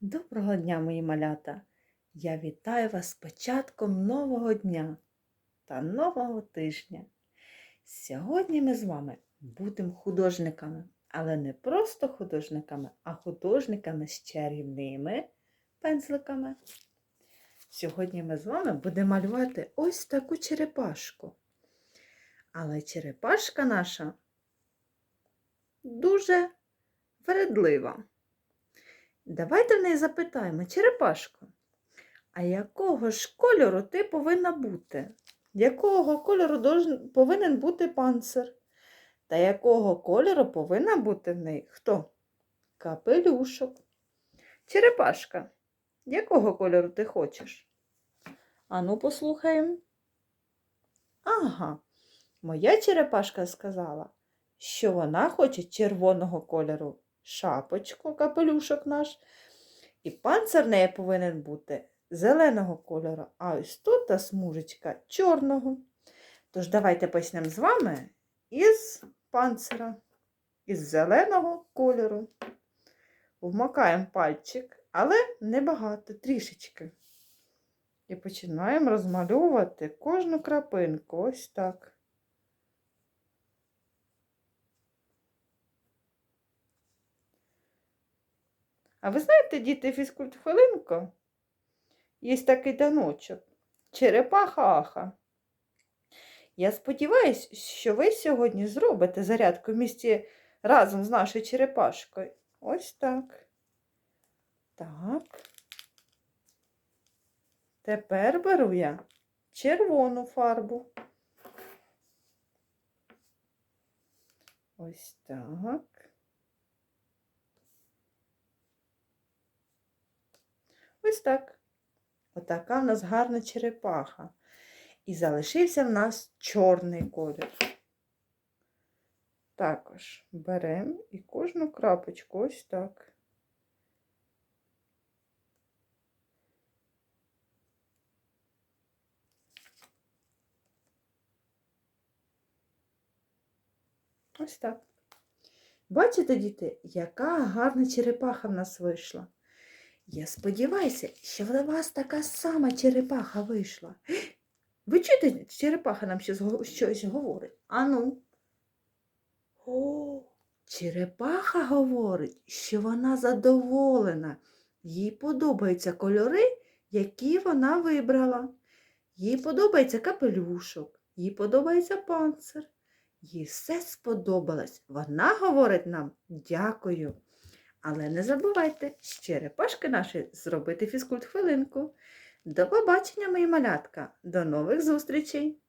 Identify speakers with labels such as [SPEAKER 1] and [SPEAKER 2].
[SPEAKER 1] Доброго дня, мої малята! Я вітаю вас з початком нового дня та нового тижня. Сьогодні ми з вами будемо художниками, але не просто художниками, а художниками з чарівними пензликами. Сьогодні ми з вами будемо малювати ось таку черепашку. Але черепашка наша дуже вередлива. Давайте в неї запитаємо, черепашко, а якого ж кольору ти повинна бути? Якого кольору повинен бути панцир? Та якого кольору повинна бути в неї хто? Капелюшок. Черепашка, якого кольору ти хочеш? Ану, послухаємо. Ага, моя черепашка сказала, що вона хоче червоного кольору шапочку, капелюшок наш. І панцир неї повинен бути зеленого кольору, а ось тут та смужечка чорного. Тож давайте почнемо з вами із панцира, із зеленого кольору. Вмокаємо пальчик, але небагато, трішечки. І починаємо розмальовувати кожну крапинку. Ось так. А ви знаєте, діти, фізкульт хвилинку? Є такий даночок. Черепаха Аха. Я сподіваюся, що ви сьогодні зробите зарядку в місті разом з нашою черепашкою. Ось так. Так. Тепер беру я червону фарбу. Ось так. Ось так. Отака в нас гарна черепаха. І залишився в нас чорний колір. Також беремо і кожну крапочку ось так. Ось так. Бачите, діти, яка гарна черепаха в нас вийшла? Я сподіваюся, що в вас така сама черепаха вийшла. Ви чуєте, черепаха нам щось, говорить? Ану. О, черепаха говорить, що вона задоволена. Їй подобаються кольори, які вона вибрала. Їй подобається капелюшок, їй подобається панцир. Їй все сподобалось. Вона говорить нам дякую. Але не забувайте з черепашки наші зробити фізкульт хвилинку. До побачення, мої малятка. До нових зустрічей!